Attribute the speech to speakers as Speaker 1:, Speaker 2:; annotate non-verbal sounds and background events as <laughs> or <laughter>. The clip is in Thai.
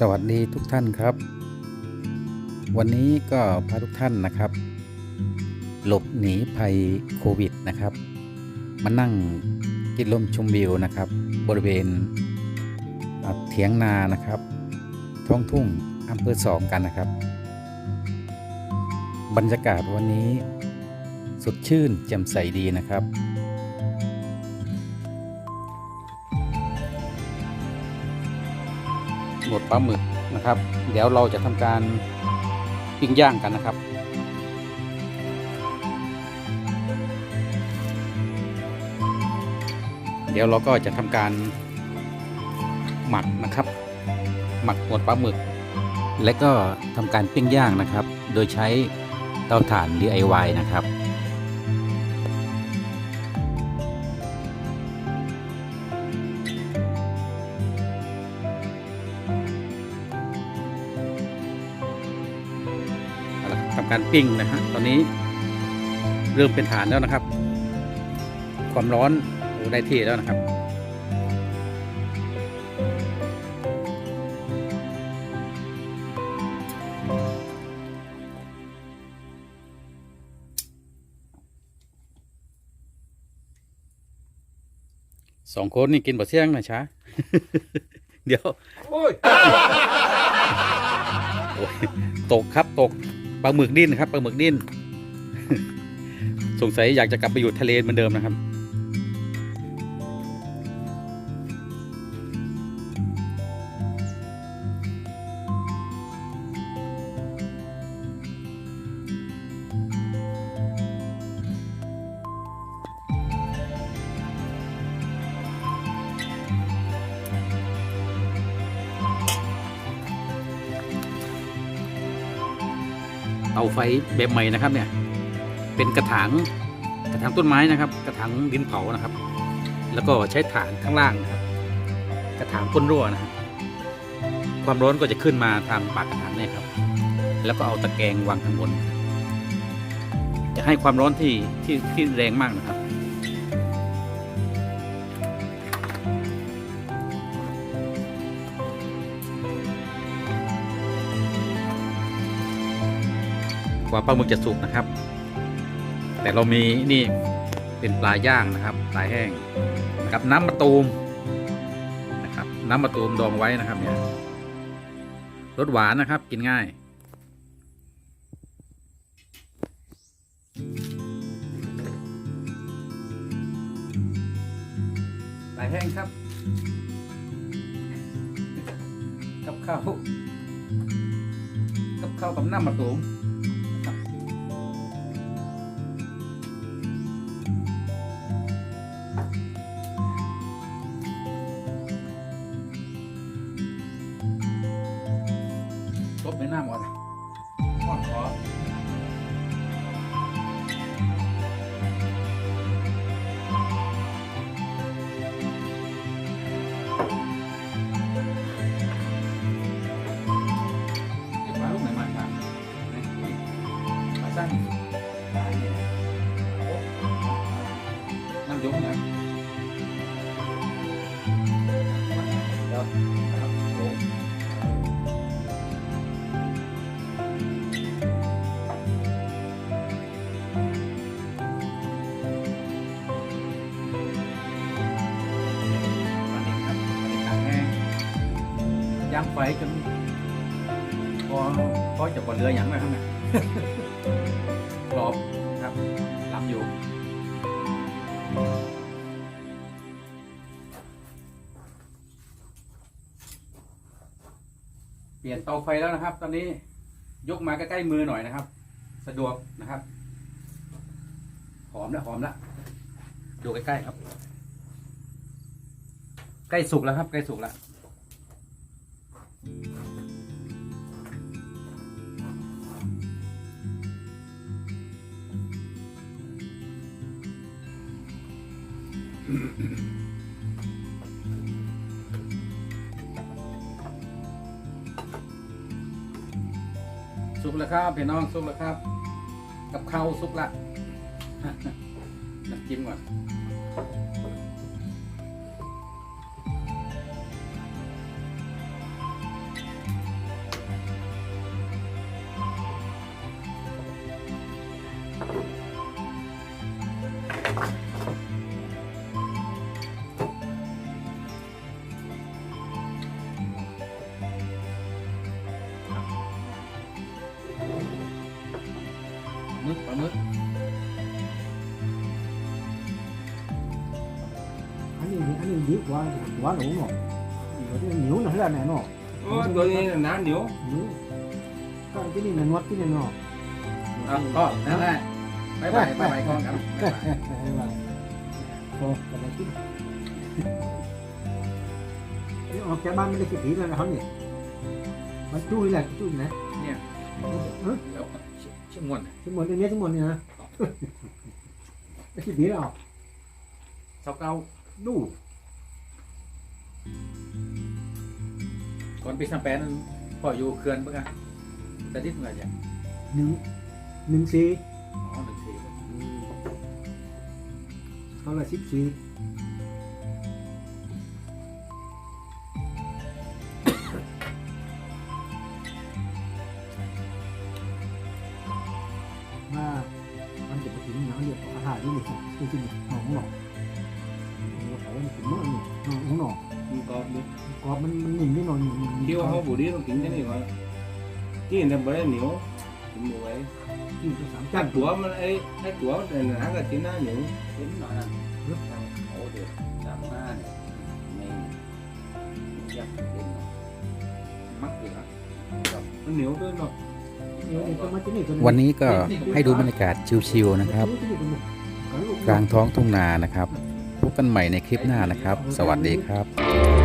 Speaker 1: สวัสดีทุกท่านครับ วันนี้ก็พาทุกท่านนะครับ หลบหนีภัยโควิดนะครับ มานั่งกินลมชมวิวนะครับ บริเวณเถียงนานะครับ ท้องทุ่งอำเภอสองกันนะครับ บรรยากาศวันนี้สดชื่นแจ่มใสดีนะครับ หมดปลาหมึกนะครับ เดี๋ยวเราจะทำการปิ้งย่างกันนะครับเดี๋ยวเราก็จะทำการหมักนะครับ หมักหมดปลาหมึก และก็ทำการปิ้งย่างนะครับ โดยใช้เตาถ่าน DIY นะครับ การปิ้งนะฮะตอนนี้เริ่มเป็นฐานแล้วนะครับ ความร้อนโอ้ได้ที่แล้วนะครับสองคนนี่กินบะเสี่ยงนะช้าเดี๋ยว
Speaker 2: โอ้ย
Speaker 1: โอ้ยตกครับตก ปลาหมึกดิ้นครับปลาหมึกดิ้น สงสัยอยากจะกลับไปอยู่ทะเลเหมือนเดิมนะครับ เตาไฟแบบใหม่นะครับเนี่ยเป็นกระถางกระถางต้นไม้นะครับ กระถางดินเผานะครับ แล้วก็ใช้ฐานข้างล่างนะครับ กระถางก้นรั่วนะครับความร้อนก็จะขึ้นมาทางปากกระถางเนี่ยครับ แล้วก็เอาตะแกรงวางข้างบน จะให้ความร้อนที่ที่ที่แรงมากนะครับ ว่าปลาหมึกจะสุกนะครับ แต่เรามีนี่เป็นปลาย่างนะครับปลาแห้งนะครับ น้ำมะตูมนะครับ น้ำมะตูมดองไว้นะครับเนี่ยรสหวานนะครับ กินง่ายปลาแห้งครับกับข้าวกับข้าวกับน้ำมะตูม ลบในหน้าหมดหอดขอปลาลูกไหนมาครับปลาสั้น ย่างไฟจนพอพอจะบนเรืออย่างไรครับเนี่ยกรอบครับลำอยู่เปลี่ยนเตาไฟแล้วนะครับ ตอนนี้ยกมาใกล้ๆมือหน่อยนะครับ สะดวกนะครับ หอมแล้วหอมแล้วดูใกล้ๆครับ ใกล้สุกแล้วครับ ใกล้สุกแล้ว สุกแล้วครับพี่น้องสุกแล้วครับ กับข้าวสุกละน้ำจิ้มก่อน 30 30 anh đi anh đi
Speaker 2: biết quá quá đủ rồi. Nhiều nữa là này nó. Ờ tôi là ná nhiều nhiều cái này là nuốt cái này nó ờ con bye bye bye bye bye con cảm <laughs> bye bye. Con cảm ơn cái
Speaker 3: ban cái kỹ là nó không nhỉ? Mà chui là chui này. Nè
Speaker 2: เหนียวก็ที่นี่มันวัดที่นี่เนาะ
Speaker 1: อะก็นั่นแหละไปไปไปไปก่อนครับบ๊ายบาย
Speaker 2: โอ้กระไรกินนี่ออกจากบ้านไม่ได้กี่ปีแล้วนะครับนี่มันจุ้ยแหละจุ้ยนะ
Speaker 1: เนี่ย
Speaker 2: เออ
Speaker 1: เดี๋ยวชื่อมวน
Speaker 2: ทั้งหมดในนี้ทั้งหมดนี่นะไม่กี่ปีแล้ว
Speaker 1: เสาเก้า
Speaker 2: ดู
Speaker 1: ก่อนปีสามแปดนั้นพ่ออยู่เขื่อนเมื่อไงแต่ที่เมื่อไหร่เนี่ย
Speaker 2: หนึ่งหนึ่งสี่
Speaker 1: อ๋อหนึ่งสี่
Speaker 2: เขาละสิบสี่ นี่นี่คืองหอมหนอกเขาว่ามันถึงเมื่อนี่หอมหนอก
Speaker 3: มันกรอบดิ
Speaker 2: กรอบมันมันหนิ่มนิดหน่อยหนิ่ม
Speaker 3: เที่ยวเขาบุรีต้องกินจังนี่วะที่แต่บ่ได้เหนียวกินบ่ไหว
Speaker 2: ที่ไปสาม
Speaker 3: ถ้า
Speaker 2: จัน
Speaker 3: ตัวมันไอ้ไอ้ตัวแต่หนาก็กินหน้าเหนียว
Speaker 1: เห็นหน่อยนะโอ้เดี๋ยวสามห้าเนี่ยไม่ยักษ์เป็นมักอยู่นะ
Speaker 3: มันเหนียวด้วยเนาะ
Speaker 4: วันนี้ก็ให้ดูบรรยากาศชิวๆนะครับ กลางท้องทุ่งนานะครับ พบกันใหม่ในคลิปหน้านะครับ สวัสดีครับ